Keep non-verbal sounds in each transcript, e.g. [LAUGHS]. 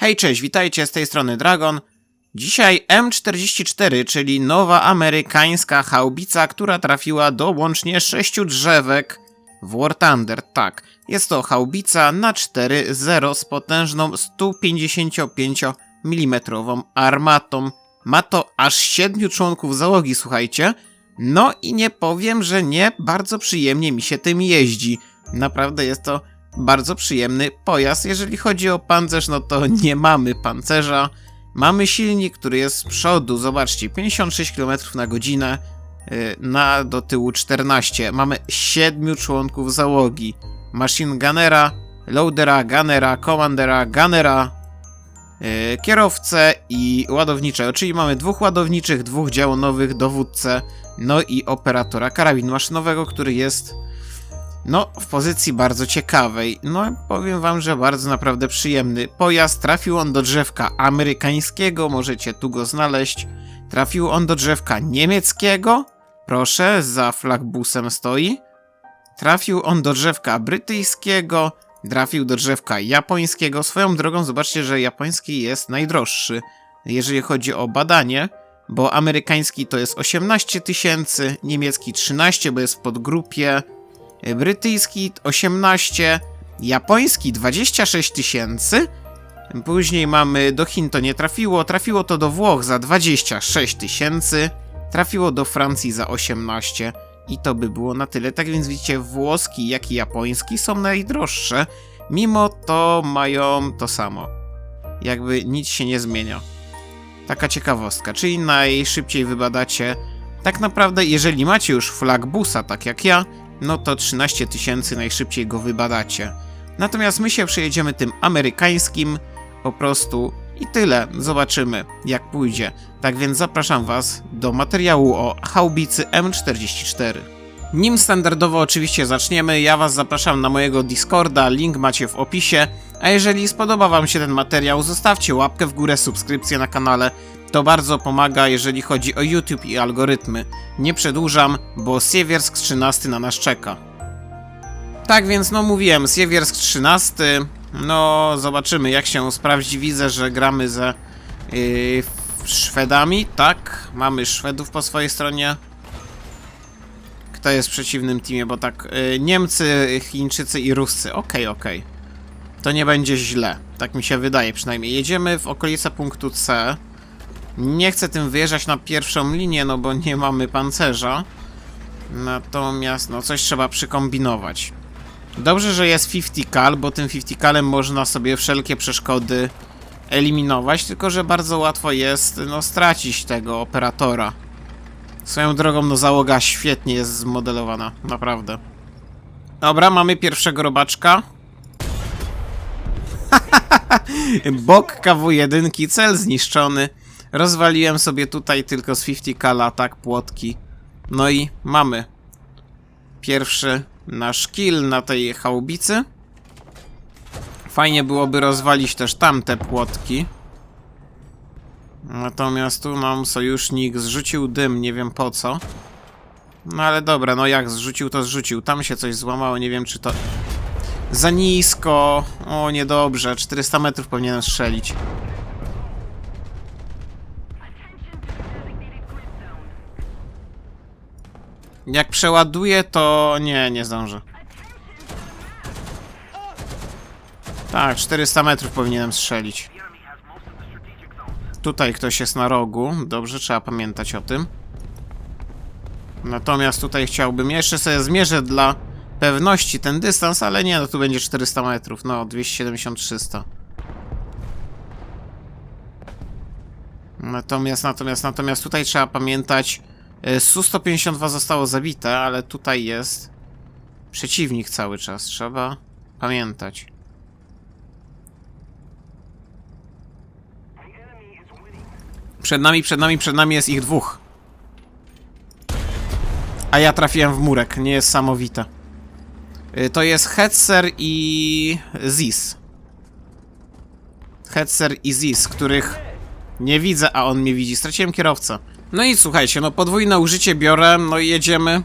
Hej, cześć, witajcie, z tej strony Dragon. Dzisiaj M44, czyli nowa amerykańska haubica, która trafiła do łącznie sześciu drzewek w War Thunder. Tak, jest to haubica na 4.0 z potężną 155 mm armatą. Ma to aż 7 członków załogi, słuchajcie. No i nie powiem, że nie bardzo przyjemnie mi się tym jeździ. Naprawdę jest to bardzo przyjemny pojazd. Jeżeli chodzi o pancerz, no to nie mamy pancerza. Mamy silnik, który jest z przodu, zobaczcie, 56 km na godzinę, yy, na do tyłu 14. Mamy 7 członków załogi. Machine Gunnera, Loadera, Gunnera, Commandera, Gunnera, yy, kierowcę i ładowniczego, czyli mamy dwóch ładowniczych, dwóch działonowych, dowódcę, no i operatora karabinu maszynowego, który jest no, w pozycji bardzo ciekawej. No, powiem wam, że bardzo naprawdę przyjemny pojazd. Trafił on do drzewka amerykańskiego, możecie tu go znaleźć. Trafił on do drzewka niemieckiego, proszę, za flagbusem stoi. Trafił on do drzewka brytyjskiego, trafił do drzewka japońskiego. Swoją drogą, zobaczcie, że japoński jest najdroższy, jeżeli chodzi o badanie, bo amerykański to jest 18 tysięcy, niemiecki 13, bo jest w podgrupie brytyjski 18, japoński 26 tysięcy. Później mamy do Chin to nie trafiło, trafiło to do Włoch za 26 tysięcy, trafiło do Francji za 18 i to by było na tyle. Tak więc widzicie, włoski jak i japoński są najdroższe, mimo to mają to samo. Jakby nic się nie zmienia. Taka ciekawostka, czyli najszybciej wybadacie. Tak naprawdę, jeżeli macie już flagbusa, tak jak ja, no to 13 tysięcy najszybciej go wybadacie. Natomiast my się przejedziemy tym amerykańskim po prostu i tyle. Zobaczymy jak pójdzie. Tak więc zapraszam Was do materiału o haubicy M44. Nim standardowo oczywiście zaczniemy, ja Was zapraszam na mojego Discorda, link macie w opisie. A jeżeli spodoba Wam się ten materiał, zostawcie łapkę w górę, subskrypcję na kanale. To bardzo pomaga, jeżeli chodzi o YouTube i algorytmy. Nie przedłużam, bo Siewiersk 13 na nas czeka. Tak więc, no mówiłem, Siewiersk 13. No, zobaczymy jak się sprawdzi. Widzę, że gramy ze yy, Szwedami. Tak, mamy Szwedów po swojej stronie. Kto jest w przeciwnym teamie, bo tak, yy, Niemcy, Chińczycy i Ruscy. Okej, okay, okej. Okay. To nie będzie źle. Tak mi się wydaje przynajmniej. Jedziemy w okolice punktu C. Nie chcę tym wyjeżdżać na pierwszą linię, no bo nie mamy pancerza. Natomiast, no coś trzeba przykombinować. Dobrze, że jest 50 cal, bo tym 50 calem można sobie wszelkie przeszkody eliminować, tylko że bardzo łatwo jest, no, stracić tego operatora. Swoją drogą, no, załoga świetnie jest zmodelowana, naprawdę. Dobra, mamy pierwszego robaczka. [LAUGHS] Bok KW1, cel zniszczony. Rozwaliłem sobie tutaj tylko z 50 kala, tak, płotki. No i mamy pierwszy nasz kill na tej chałubicy. Fajnie byłoby rozwalić też tamte płotki. Natomiast tu nam sojusznik zrzucił dym, nie wiem po co. No ale dobra, no jak zrzucił, to zrzucił. Tam się coś złamało, nie wiem czy to... Za nisko! O, niedobrze. 400 metrów powinienem strzelić. Jak przeładuję, to nie, nie zdążę. Tak, 400 metrów powinienem strzelić. Tutaj ktoś jest na rogu. Dobrze, trzeba pamiętać o tym. Natomiast tutaj chciałbym... Jeszcze sobie zmierzę dla pewności ten dystans, ale nie, no tu będzie 400 metrów. No, 270-300. Natomiast, natomiast, natomiast tutaj trzeba pamiętać Su-152 zostało zabite, ale tutaj jest przeciwnik cały czas. Trzeba pamiętać. Przed nami, przed nami, przed nami jest ich dwóch. A ja trafiłem w murek, nie jest samowite. E, to jest Hetzer i Ziz. Hetzer i Ziz, których nie widzę, a on mnie widzi. Straciłem kierowcę. No i słuchajcie, no podwójne użycie biorę, no i jedziemy.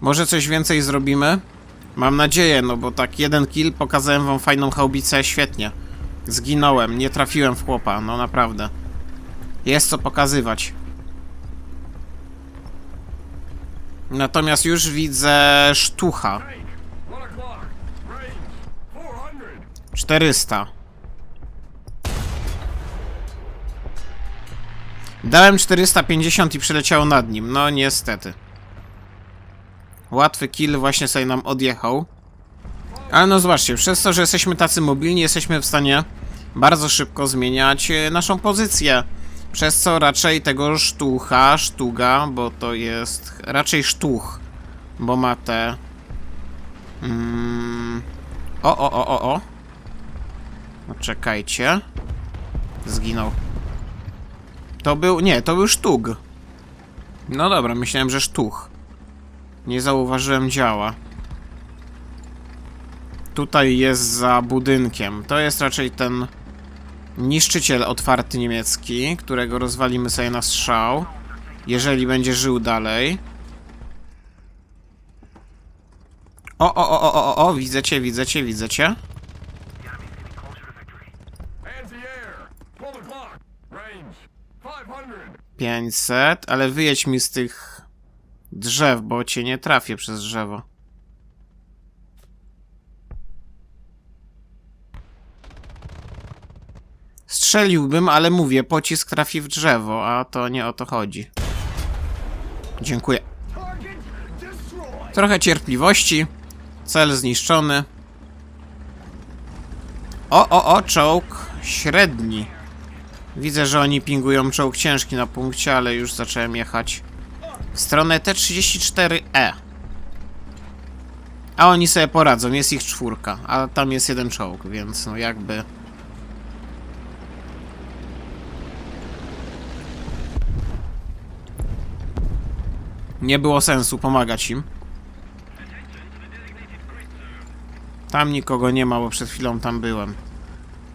Może coś więcej zrobimy. Mam nadzieję, no bo tak jeden kill, pokazałem wam fajną chaubicę, świetnie. Zginąłem, nie trafiłem w chłopa, no naprawdę. Jest co pokazywać. Natomiast już widzę sztucha. Tank, one o'clock. Range, 400. Dałem 450 i przeleciało nad nim. No niestety. Łatwy kill właśnie sobie nam odjechał. Ale no zobaczcie, przez to, że jesteśmy tacy mobilni, jesteśmy w stanie bardzo szybko zmieniać e, naszą pozycję. Przez co raczej tego sztucha, sztuga, bo to jest raczej sztuch, bo ma te... Mm, o, o, o, o, o. No czekajcie. Zginął. To był... Nie, to był sztug. No dobra, myślałem, że sztuch. Nie zauważyłem działa. Tutaj jest za budynkiem. To jest raczej ten niszczyciel otwarty niemiecki, którego rozwalimy sobie na strzał. Jeżeli będzie żył dalej. O, o, o, o, o, o, widzę cię, widzę cię, widzę cię. 500. 500, ale wyjedź mi z tych drzew, bo cię nie trafię przez drzewo. Strzeliłbym, ale mówię, pocisk trafi w drzewo, a to nie o to chodzi. Dziękuję. Trochę cierpliwości. Cel zniszczony. O, o, o, czołg średni. Widzę, że oni pingują czołg ciężki na punkcie, ale już zacząłem jechać w stronę T-34E. A oni sobie poradzą, jest ich czwórka, a tam jest jeden czołg, więc no jakby... Nie było sensu pomagać im. Tam nikogo nie ma, bo przed chwilą tam byłem.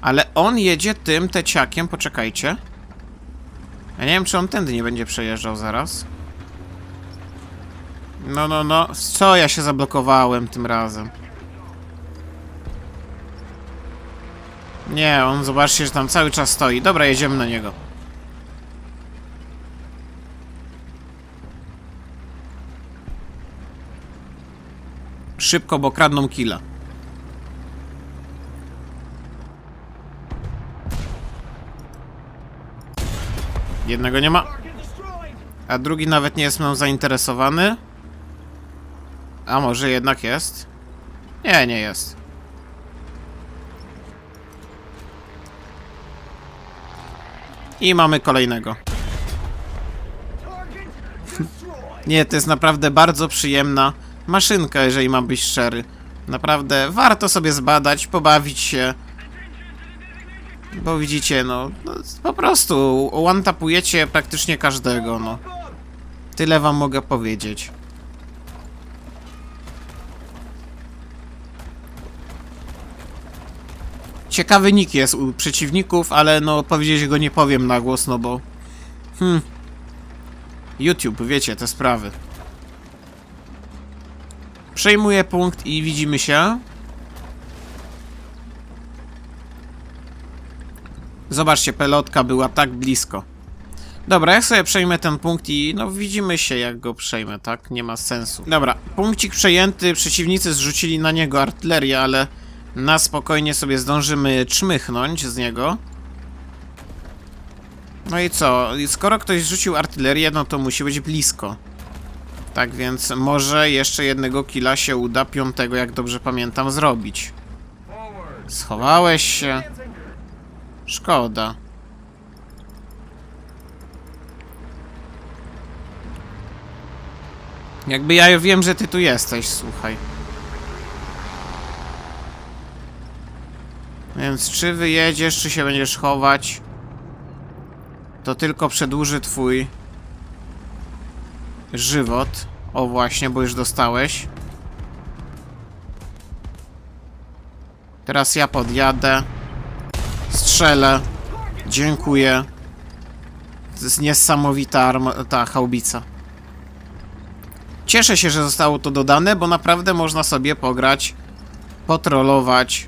Ale on jedzie tym teciakiem, poczekajcie. Ja nie wiem, czy on tędy nie będzie przejeżdżał zaraz. No, no, no. Co ja się zablokowałem tym razem? Nie, on zobaczcie, że tam cały czas stoi. Dobra, jedziemy na niego. Szybko, bo kradną killa. Jednego nie ma. A drugi nawet nie jest mną zainteresowany. A może jednak jest? Nie, nie jest. I mamy kolejnego. [LAUGHS] Nie, to jest naprawdę bardzo przyjemna maszynka, jeżeli mam być szczery. Naprawdę warto sobie zbadać, pobawić się. Bo widzicie, no, no po prostu one-tapujecie praktycznie każdego, no. Tyle wam mogę powiedzieć. Ciekawy nick jest u przeciwników, ale no powiedzieć go nie powiem na głos, no bo... Hmm. YouTube, wiecie, te sprawy. Przejmuję punkt i widzimy się. Zobaczcie, pelotka była tak blisko. Dobra, ja sobie przejmę ten punkt i no widzimy się jak go przejmę, tak? Nie ma sensu. Dobra, punkcik przejęty, przeciwnicy zrzucili na niego artylerię, ale na spokojnie sobie zdążymy czmychnąć z niego. No i co? Skoro ktoś zrzucił artylerię, no to musi być blisko. Tak więc może jeszcze jednego killa się uda, piątego jak dobrze pamiętam zrobić. Schowałeś się. Szkoda. Jakby ja wiem, że ty tu jesteś, słuchaj. Więc czy wyjedziesz, czy się będziesz chować, to tylko przedłuży twój żywot. O właśnie, bo już dostałeś. Teraz ja podjadę. Strzelę. Dziękuję. To jest niesamowita arma- ta haubica. Cieszę się, że zostało to dodane, bo naprawdę można sobie pograć, potrolować.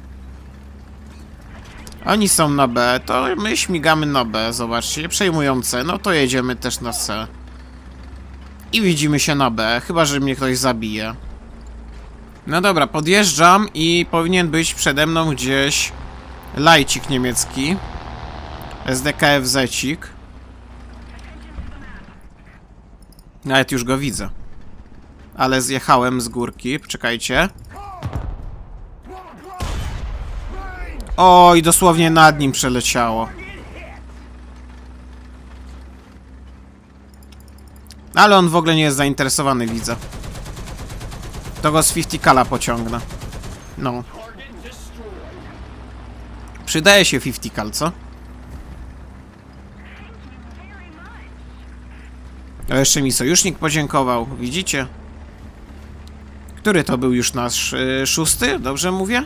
Oni są na B, to my śmigamy na B, zobaczcie, przejmują C, no to jedziemy też na C. I widzimy się na B, chyba że mnie ktoś zabije. No dobra, podjeżdżam i powinien być przede mną gdzieś lajcik niemiecki. SDKFZ-cik. Nawet już go widzę. Ale zjechałem z górki, czekajcie. Oj, dosłownie nad nim przeleciało. Ale on w ogóle nie jest zainteresowany, widzę. To go z 50 kala pociągnę. No. Przydaje się 50 kal, co? A jeszcze mi sojusznik podziękował, widzicie? Który to był już nasz y, szósty? Dobrze mówię?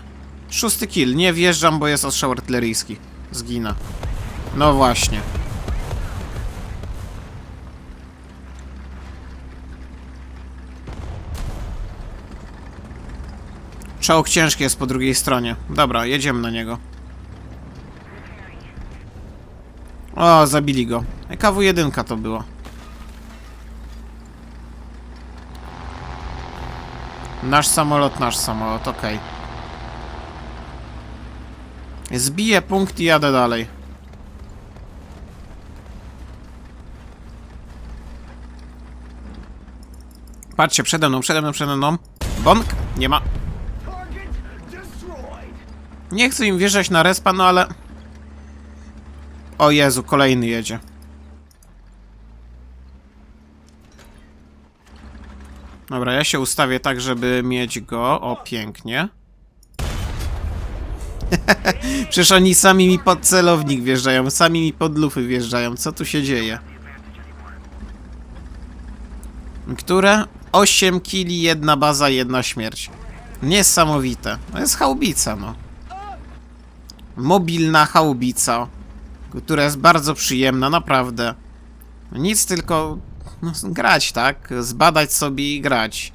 Szósty kill. Nie wjeżdżam, bo jest ostrzał artyleryjski. Zginę. No właśnie. Czołg ciężki jest po drugiej stronie. Dobra, jedziemy na niego. O, zabili go. KW-1 to było. Nasz samolot, nasz samolot, okej. Zbiję punkt i jadę dalej. Patrzcie, przede mną, przede mną, przede mną. Bąk! Nie ma. Nie chcę im wjeżdżać na respa, no ale... O Jezu, kolejny jedzie. Dobra, ja się ustawię tak, żeby mieć go. O, pięknie. [LAUGHS] Przecież oni sami mi pod celownik wjeżdżają, sami mi pod lufy wjeżdżają. Co tu się dzieje? Które? 8 kili, jedna baza, jedna śmierć. Niesamowite. To jest chałbica, no. Mobilna chałbica, która jest bardzo przyjemna, naprawdę. Nic tylko no, grać, tak? Zbadać sobie i grać.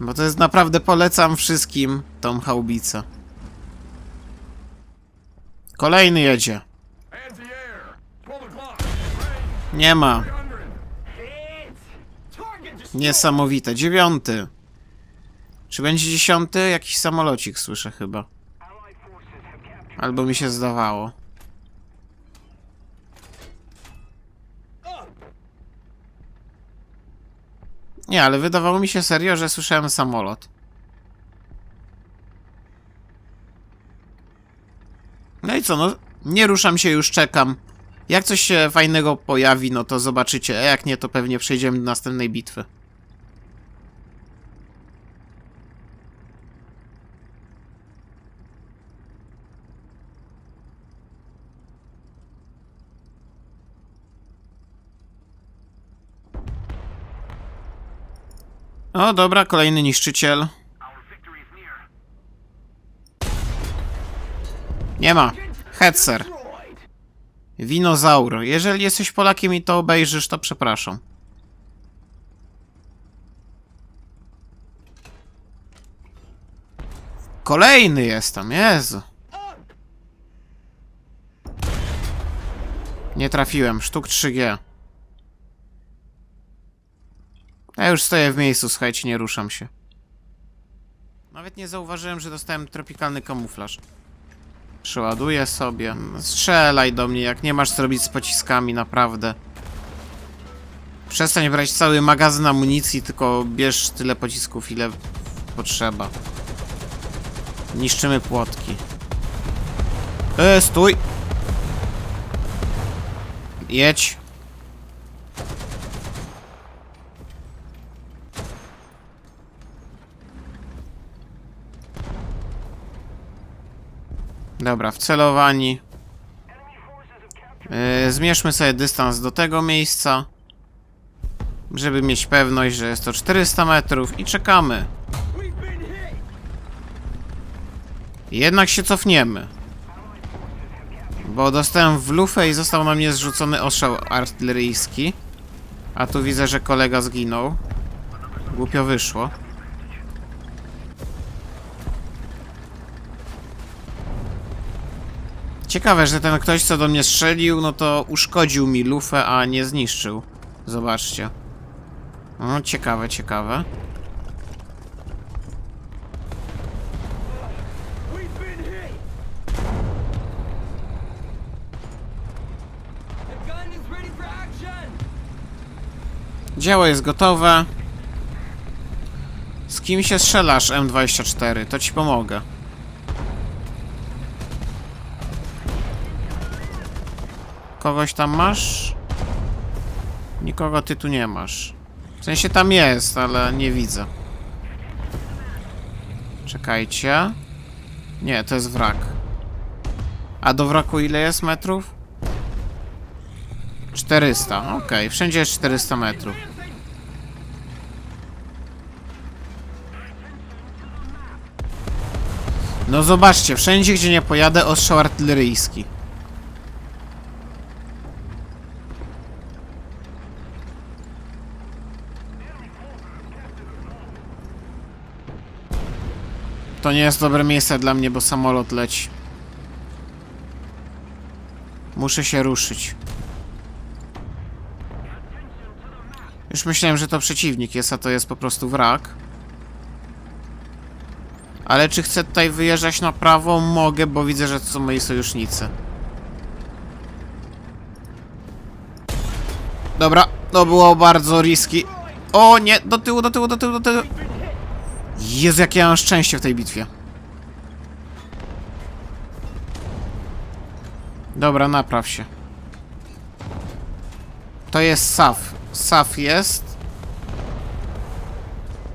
Bo to jest naprawdę polecam wszystkim tą chałbicę. Kolejny jedzie. Anti-air. 12 o'clock. Nie ma. 300. Hits. Target destroyed. Niesamowite. Dziewiąty. Czy będzie dziesiąty? Jakiś samolocik słyszę chyba. Albo mi się zdawało. Nie, ale wydawało mi się serio, że słyszałem samolot. No i co, no nie ruszam się, już czekam. Jak coś się fajnego pojawi, no to zobaczycie, a jak nie, to pewnie przejdziemy do następnej bitwy. O, dobra, kolejny niszczyciel. Nie ma. Hetzer. Destroyed. Winozaur. Jeżeli jesteś Polakiem i to obejrzysz, to przepraszam. Kolejny jestem, Jezu. Nie trafiłem, sztuk 3G. Ja już stoję w miejscu, słuchajcie, nie ruszam się. Nawet nie zauważyłem, że dostałem tropikalny kamuflaż. Przeładuję sobie. Strzelaj do mnie, jak nie masz co robić z pociskami, naprawdę. Przestań brać cały magazyn amunicji, tylko bierz tyle pocisków, ile potrzeba. Niszczymy płotki. E, stój! Jedź. Dobra, wcelowani. Yy, zmierzmy sobie dystans do tego miejsca. Żeby mieć pewność, że jest to 400 metrów i czekamy. Jednak się cofniemy. Bo dostałem w lufę i został na mnie zrzucony ostrzał artyleryjski. A tu widzę, że kolega zginął. Głupio wyszło. Ciekawe, że ten ktoś, co do mnie strzelił, no to uszkodził mi lufę, a nie zniszczył. Zobaczcie. No, ciekawe, ciekawe. Dzieło jest gotowe. Z kim się strzelasz, M24? To ci pomogę. Kogoś tam masz? Nikogo ty tu nie masz. W sensie tam jest, ale nie widzę. Czekajcie. Nie, to jest wrak. A do wraku ile jest metrów? 400, okej, wszędzie jest 400 metrów. No zobaczcie, wszędzie gdzie nie pojadę, ostrzał artyleryjski. Nie jest dobre miejsce dla mnie, bo samolot leci. Muszę się ruszyć. Już myślałem, że to przeciwnik jest, a to jest po prostu wrak. Ale czy chcę tutaj wyjeżdżać na prawo? Mogę, bo widzę, że to są moi sojusznicy. Dobra, to było bardzo riski. O nie, do tyłu, do tyłu, do tyłu, do tyłu. Jezu, jakie ja mam szczęście w tej bitwie. Dobra, napraw się. To jest SAF. SAF jest.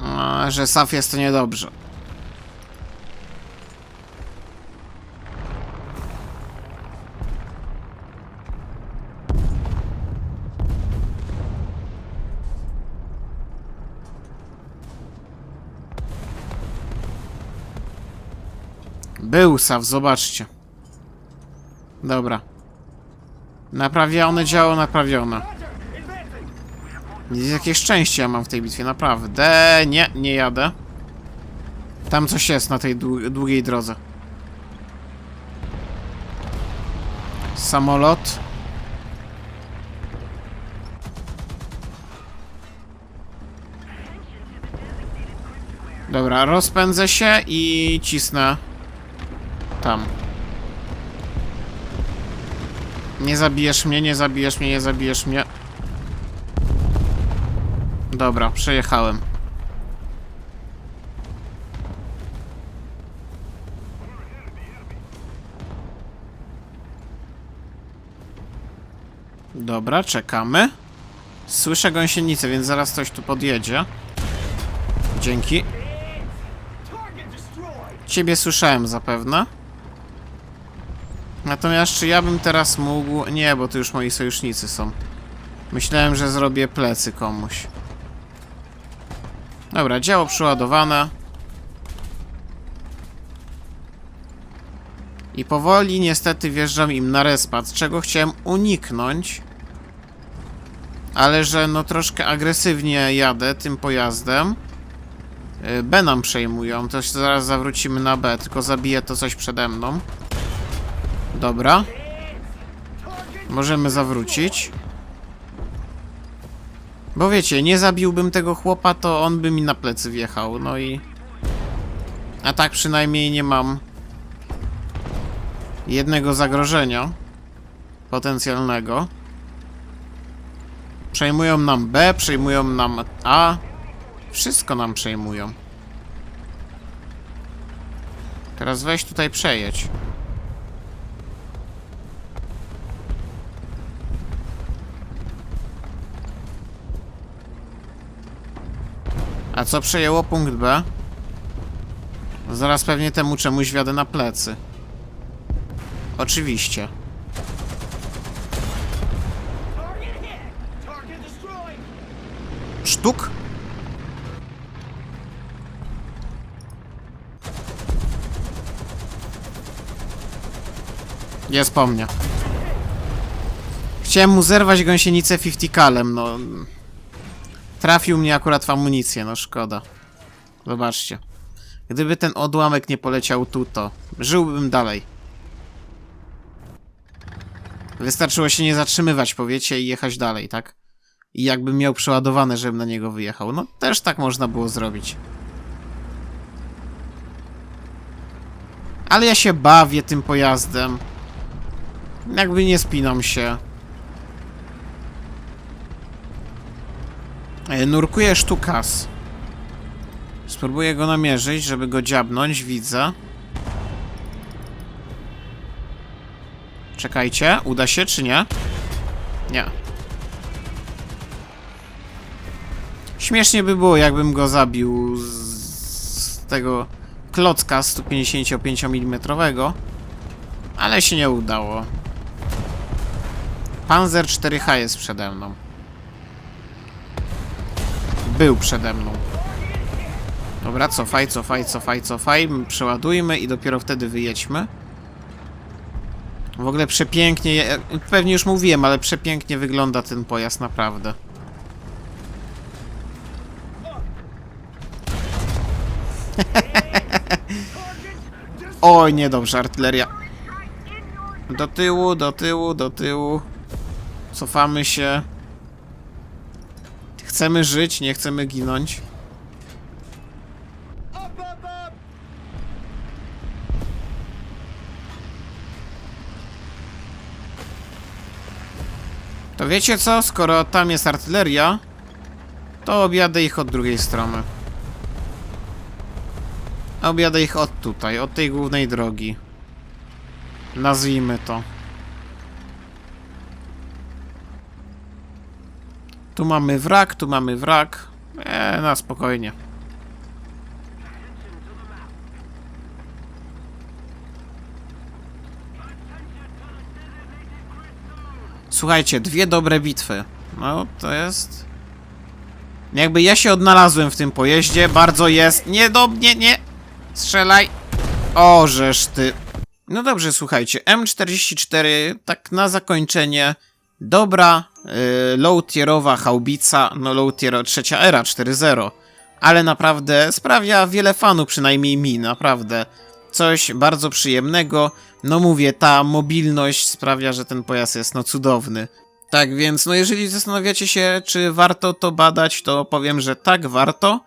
A, że SAF jest to niedobrze. Był SAF, zobaczcie. Dobra. Naprawione działo, naprawione. Jakie szczęście ja mam w tej bitwie, naprawdę. Nie, nie jadę. Tam coś jest na tej dłu- długiej drodze. Samolot. Dobra, rozpędzę się i cisnę Nie zabijesz mnie, nie zabijesz mnie, nie zabijesz mnie. Dobra, przejechałem. Dobra, czekamy. Słyszę gąsienicę, więc zaraz ktoś tu podjedzie. Dzięki. Ciebie słyszałem zapewne. Natomiast czy ja bym teraz mógł... Nie, bo to już moi sojusznicy są. Myślałem, że zrobię plecy komuś. Dobra, działo przeładowane. I powoli niestety wjeżdżam im na respad, czego chciałem uniknąć. Ale że no troszkę agresywnie jadę tym pojazdem. Y, B nam przejmują, to zaraz zawrócimy na B, tylko zabiję to coś przede mną. Dobra. Możemy zawrócić. Bo wiecie, nie zabiłbym tego chłopa, to on by mi na plecy wjechał, no i... A tak przynajmniej nie mam... Jednego zagrożenia. Potencjalnego. Przejmują nam B, przejmują nam A. Wszystko nam przejmują. Teraz weź tutaj przejedź. A co przejęło punkt B? Zaraz pewnie temu czemuś wiadę na plecy. Oczywiście. Sztuk? Jest po mnie. Chciałem mu zerwać gąsienicę 50 kalem, no. Trafił mnie akurat w amunicję, no szkoda. Zobaczcie. Gdyby ten odłamek nie poleciał tu, to żyłbym dalej. Wystarczyło się nie zatrzymywać, powiecie, i jechać dalej, tak? I jakbym miał przeładowane, żebym na niego wyjechał. No, też tak można było zrobić. Ale ja się bawię tym pojazdem. Jakby nie spinam się. Nurkuje sztukas. Spróbuję go namierzyć, żeby go dziabnąć, widzę. Czekajcie, uda się czy nie? Nie. Śmiesznie by było, jakbym go zabił z, z tego klocka 155 mm, ale się nie udało. Panzer 4H jest przede mną. Był przede mną. Dobra, cofaj, cofaj, cofaj, cofaj. Przeładujmy i dopiero wtedy wyjedźmy. W ogóle przepięknie, pewnie już mówiłem, ale przepięknie wygląda ten pojazd, naprawdę. [LAUGHS] Oj, niedobrze, artyleria. Do tyłu, do tyłu, do tyłu. Cofamy się. Chcemy żyć, nie chcemy ginąć. To wiecie co? Skoro tam jest artyleria, to objadę ich od drugiej strony. Objadę ich od tutaj, od tej głównej drogi. Nazwijmy to. Tu mamy wrak, tu mamy wrak. Eee, na spokojnie. Słuchajcie, dwie dobre bitwy. No, to jest... Jakby ja się odnalazłem w tym pojeździe, bardzo jest... Nie do mnie, nie! Strzelaj! O, żeż ty... No dobrze, słuchajcie, M44, tak na zakończenie, dobra, low-tierowa haubica, no low-tier trzecia era 4.0, ale naprawdę sprawia wiele fanów, przynajmniej mi, naprawdę. Coś bardzo przyjemnego, no mówię, ta mobilność sprawia, że ten pojazd jest no cudowny. Tak więc, no jeżeli zastanawiacie się, czy warto to badać, to powiem, że tak, warto.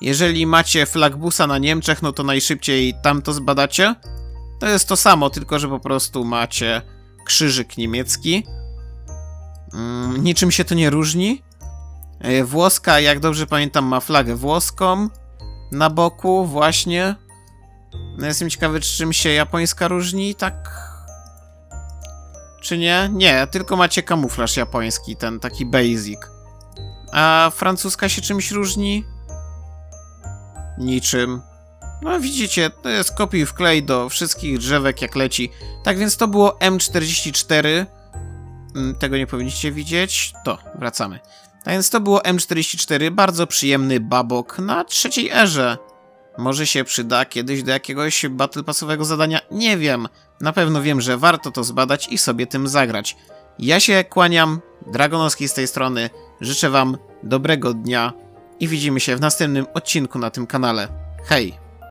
Jeżeli macie flagbusa na Niemczech, no to najszybciej tam to zbadacie. To jest to samo, tylko że po prostu macie krzyżyk niemiecki. Mm, niczym się to nie różni. E, Włoska, jak dobrze pamiętam, ma flagę włoską na boku, właśnie. No jestem ciekawy, czy czym się japońska różni, tak? Czy nie? Nie, tylko macie kamuflaż japoński, ten taki basic. A francuska się czymś różni? Niczym. No widzicie, to jest kopiuj wklej do wszystkich drzewek jak leci. Tak więc to było M44. Mm, Tego nie powinniście widzieć. To, wracamy. Tak więc to było M44, bardzo przyjemny babok na trzeciej erze. Może się przyda kiedyś do jakiegoś battle passowego zadania, nie wiem. Na pewno wiem, że warto to zbadać i sobie tym zagrać. Ja się kłaniam, Dragonowski z tej strony, życzę wam dobrego dnia i widzimy się w następnym odcinku na tym kanale. Hej!